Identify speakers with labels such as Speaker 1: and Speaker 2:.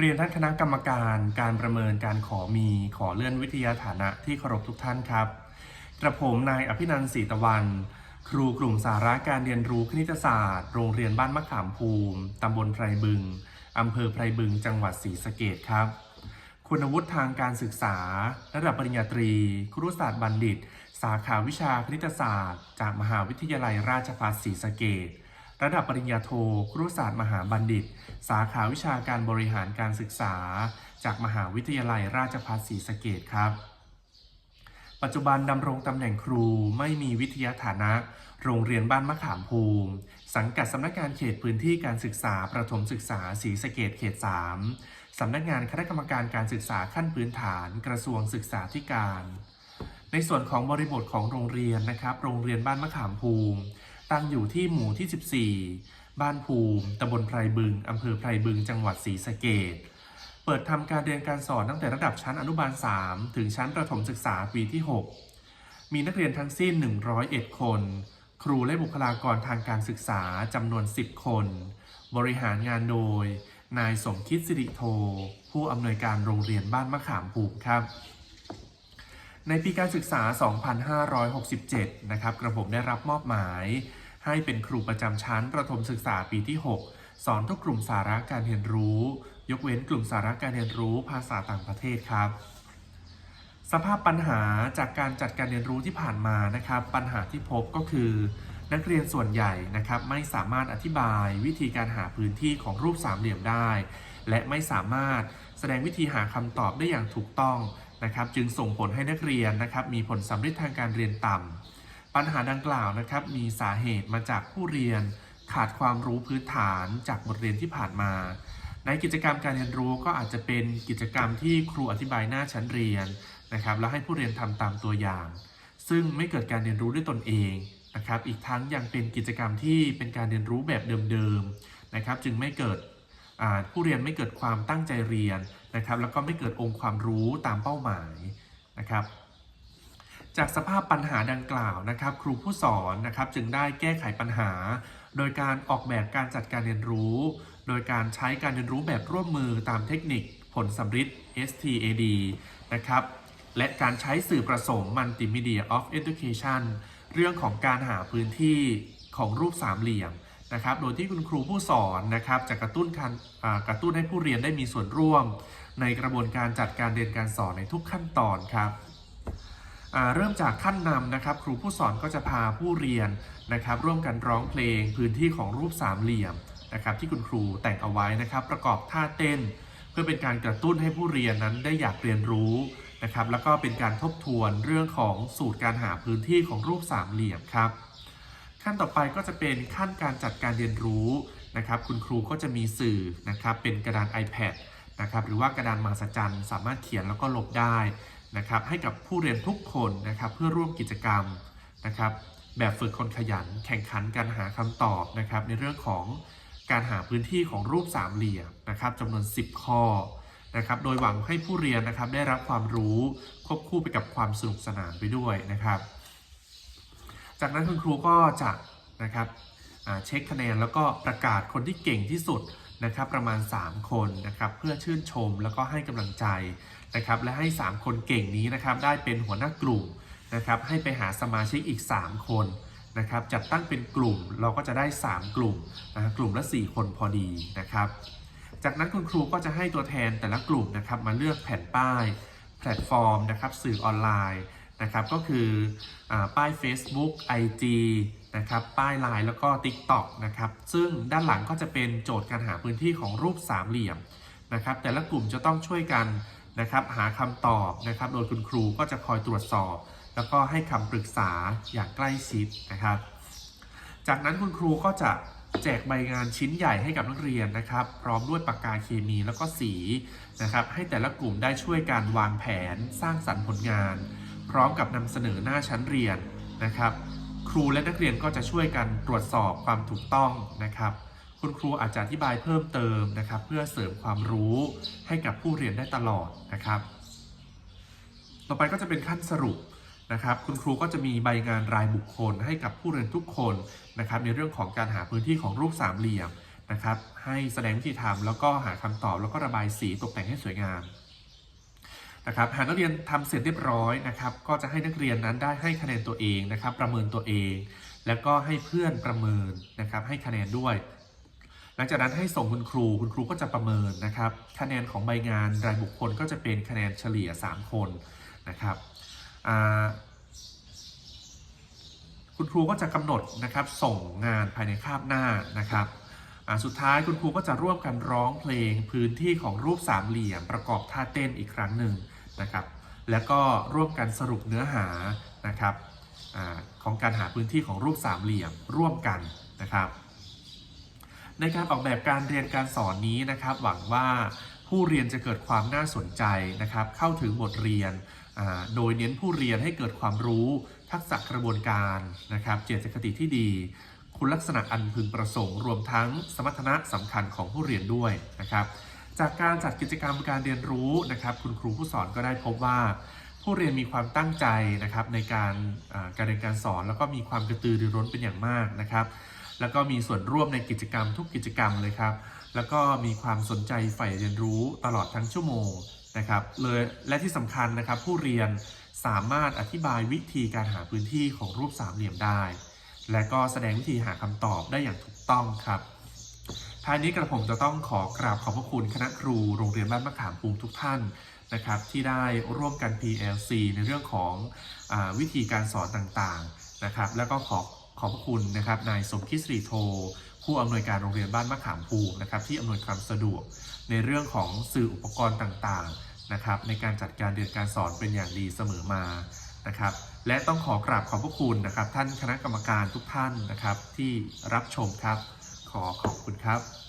Speaker 1: เรียนท่านคณะกรรมการการประเมินการขอมีขอเลื่อนวิทยาฐานะที่เคารพทุกท่านครับกระผมนายอภินันท์ศรีตะวัน ครูกลุ่มสาระการเรียนรู้คณิตศาสตร์ โรงเรียนบ้านมะขามภูมิ ตำบลไพรบึง อำเภอไพรบึง จังหวัดศรีสะเกดครับ คุณวุฒิทางการศึกษา ระดับปริญญาตรี ครุศาสตร์บัณฑิต สาขาวิชาคณิตศาสตร์ จากมหาวิทยาลัยราชภัฏศรีสะเกด ระดับปริญญาโท ครุศาสตร์มหาบัณฑิต สาขาวิชาการบริหารการศึกษา จากมหาวิทยาลัยราชภัฏศรีสะเกดครับ ปัจจุบันดำรงตำแหน่งครูไม่มีวิทยาฐานะ โรงเรียนบ้านมะขามภูมิ สังกัดสำนักงานเขตพื้นที่การศึกษาประถมศึกษาศรีสะเกดเขต 3 สำนักงานคณะกรรมการการศึกษาขั้นพื้นฐาน กระทรวงศึกษาธิการ ในส่วนของบริบทของโรงเรียนนะครับ โรงเรียนบ้านมะขามภูมิ ตั้งอยู่ที่หมู่ที่ 14 บ้านภูมิตำบลไพรบึงอำเภอไพรบึง จังหวัดศรีสะเกดเปิดทำการเรียนการสอนตั้งแต่ระดับชั้นอนุบาล 3 ถึงชั้นประถมศึกษาปีที่ 6 มีนักเรียนทั้งสิ้น 101 คน ครูและบุคลากรทางการศึกษาจำนวน 10 คน บริหารงานโดย นายสมคิดสิริโท ผู้อำนวยการโรงเรียนบ้านมะขามภูมิครับ ในปีการศึกษา 2567 นะครับ กระผมได้รับมอบหมาย ให้เป็นครูประจำชั้นประถมศึกษาปีที่ 6 สอนทุกกลุ่มสาระการเรียนรู้ ยกเว้นกลุ่มสาระการเรียนรู้ภาษาต่างประเทศครับ สภาพปัญหาจากการจัดการเรียนรู้ที่ผ่านมานะครับ ปัญหาที่พบก็คือ นักเรียนส่วนใหญ่นะครับไม่สามารถอธิบายวิธีการหาพื้นที่ของรูปสามเหลี่ยมได้ และไม่สามารถแสดงวิธีหาคำตอบได้อย่างถูกต้อง นะครับจึงส่งผลให้นักเรียนนะครับมีผลสำเร็จทางการเรียนต่ำปัญหาดังกล่าวนะครับมีสาเหตุมาจากผู้เรียนขาดความรู้พื้นฐานจากบทเรียนที่ผ่านมา ในกิจกรรมการเรียนรู้ก็อาจจะเป็นกิจกรรมที่ครูอธิบายหน้าชั้นเรียนนะครับแล้วให้ผู้เรียนทำตามตัวอย่าง ซึ่งไม่เกิดการเรียนรู้ด้วยตนเองนะครับอีกทั้งยังเป็นกิจกรรมที่เป็นการเรียนรู้แบบเดิมๆนะครับจึงไม่เกิด ผู้เรียนไม่เกิดความตั้งใจเรียนนะครับแล้วก็ไม่เกิดองค์ความรู้ตามเป้าหมายนะครับจากสภาพปัญหาดังกล่าวนะครับ ครูผู้สอนนะครับจึงได้แก้ไขปัญหา โดยการออกแบบการจัดการเรียนรู้ โดยการใช้การเรียนรู้แบบร่วมมือตามเทคนิคผลสำริด STAD นะครับและการใช้สื่อผสม Multimedia of Education เรื่องของการหาพื้นที่ของรูปสามเหลี่ยม นะครับ โดยที่คุณครูผู้สอนนะครับจะกระตุ้นการกระตุ้นให้ผู้เรียนได้มีส่วนร่วม ในกระบวนการจัดการเรียนการสอนในทุกขั้นตอนครับเริ่มจากขั้นนำนะครับ ครูผู้สอนก็จะพาผู้เรียนนะครับ ร่วมกันร้องเพลงพื้นที่ของรูปสามเหลี่ยมนะครับ ที่คุณครูแต่งเอาไว้นะครับ ประกอบท่าเต้น เพื่อเป็นการกระตุ้นให้ผู้เรียนนั้นได้อยากเรียนรู้นะครับ แล้วก็เป็นการทบทวนเรื่องของสูตรการหาพื้นที่ของรูปสามเหลี่ยมครับ ขั้นต่อไปก็จะเป็นขั้นการจัดการเรียนรู้นะครับ คุณครูก็จะมีสื่อนะครับเป็นกระดาน iPad นะครับหรือว่ากระดานมหัศจรรย์สามารถเขียนแล้วก็ลบได้นะครับให้กับผู้เรียนทุกคนนะครับเพื่อร่วมกิจกรรมนะครับแบบฝึกคนขยันแข่งขันการหาคำตอบนะครับในเรื่องของการหาพื้นที่ของรูปสามเหลี่ยมนะครับจำนวน 10 ข้อนะครับโดยหวังให้ผู้เรียนนะครับได้รับความรู้ควบคู่ไปกับความสนุกสนานไปด้วยนะครับ จากนั้นคุณครูก็จะนะครับเช็คคะแนนแล้วก็ประกาศคนที่เก่งที่สุดนะครับประมาณ 3 คนนะครับเพื่อชื่นชมแล้วก็ให้กำลังใจนะครับและให้ 3 คนเก่งนี้นะครับได้เป็นหัวหน้ากลุ่มนะครับให้ไปหาสมาชิกอีก 3 คนนะครับจัดตั้งเป็นกลุ่มเราก็จะได้ 3 กลุ่มนะกลุ่มละ 4 คนพอดีนะครับ จากนั้นคุณครูก็จะให้ตัวแทนแต่ละกลุ่มนะครับมาเลือกแผ่นป้าย แพลตฟอร์มนะครับสื่อออนไลน์ นะครับก็คืออป้าย Facebook IG นะครับป้าย Line แล้วก็ TikTok นะครับซึ่งด้านหลังก็จะเป็นโจทย์การหาพื้นที่ของรูปสามเหลี่ยมนะครับแต่ละกลุ่มจะต้องช่วยกันนะครับหาคำตอบนะครับโดยคุณครูก็จะคอยตรวจสอบ แล้วก็ให้คำปรึกษาอย่างใกล้ชิดนะครับ จากนั้นคุณครูก็จะแจกใบงานชิ้นใหญ่ให้กับนักเรียนนะครับ พร้อมด้วยปากกาเคมีแล้วก็สีนะครับ ให้แต่ละกลุ่มได้ช่วยกันวางแผนสร้างสรรค์ผลงาน พร้อมกับนำเสนอหน้าชั้นเรียนนะครับ ครูและนักเรียนก็จะช่วยกันตรวจสอบความถูกต้องนะครับ คุณครูอาจจะอธิบายเพิ่มเติมนะครับ เพื่อเสริมความรู้ให้กับผู้เรียนได้ตลอดนะครับ ต่อไปก็จะเป็นขั้นสรุปนะครับคุณครูก็จะมีใบงานรายบุคคลให้กับผู้เรียนทุกคนนะครับในเรื่องของการหาพื้นที่ของรูปสามเหลี่ยมนะครับให้แสดงวิธีทำแล้วก็หาคำตอบแล้วก็ระบายสีตกแต่งให้สวยงาม นะครับหากนักเรียนทำเสร็จเรียบร้อยนะครับ ก็จะให้นักเรียนนั้นได้ให้คะแนนตัวเองนะครับ ประเมินตัวเอง แล้วก็ให้เพื่อนประเมินนะครับ ให้คะแนนด้วย หลังจากนั้นให้ส่งคุณครู คุณครูก็จะประเมินนะครับ คะแนนของใบงานรายบุคคลก็จะเป็นคะแนนเฉลี่ย 3 คนนะครับคุณครูก็จะกำหนดนะครับส่งงานภายในคาบหน้านะครับสุดท้ายคุณครูก็จะร่วมกันร้องเพลงพื้นที่ของรูปสามเหลี่ยมประกอบท่าเต้นอีกครั้งหนึ่ง นะครับ แล้วก็ร่วมกันสรุปเนื้อหานะครับอของการหาพื้นที่ของรูปสามเหลี่ยมร่วมกันนะครับ ในการออกแบบการเรียนการสอนนี้นะครับ หวังว่าผู้เรียนจะเกิดความน่าสนใจนะครับ เข้าถึงบทเรียน โดยเน้นผู้เรียนให้เกิดความรู้ทักษะกระบวนการนะครับ เจตคติที่ดี คุณลักษณะอันพึงประสงค์ รวมทั้งสมรรถนะสำคัญของผู้เรียนด้วยนะครับ จากการจัดกิจกรรมการเรียนรู้นะครับ คุณครูผู้สอนก็ได้พบว่า ผู้เรียนมีความตั้งใจนะครับในการการเรียนการสอน แล้วก็มีความกระตือรือร้นเป็นอย่างมากนะครับ แล้วก็มีส่วนร่วมในกิจกรรมทุกกิจกรรมเลยครับ แล้วก็มีความสนใจใฝ่เรียนรู้ตลอดทั้งชั่วโมงนะครับเลยและที่สำคัญนะครับ ผู้เรียนสามารถอธิบายวิธีการหาพื้นที่ของรูปสามเหลี่ยมได้ และก็แสดงวิธีหาคำตอบได้อย่างถูกต้องครับ ท้ายนี้กระผมจะต้องขอกราบขอบพระคุณคณะครูโรงเรียนบ้านมะขามปูทุกท่านนะครับที่ได้ร่วมกัน PLC ในเรื่องของอวิธีการสอนต่างๆนะครับแล้วก็ขอขอบพระคุณนะครับนายสมคิดสรีโท ผู้อำนวยการโรงเรียนบ้านมะขามปูนะครับที่อำนวยความสะดวก ในเรื่องของสื่ออุปกรณ์ต่างๆนะครับในการจัดการเรียนการสอนเป็นอย่างดีเสมอมานะครับและต้องขอกราบขอบพระคุณนะครับท่านคณะกรรมการทุกท่านนะครับที่รับชมครับ ขอขอบคุณครับ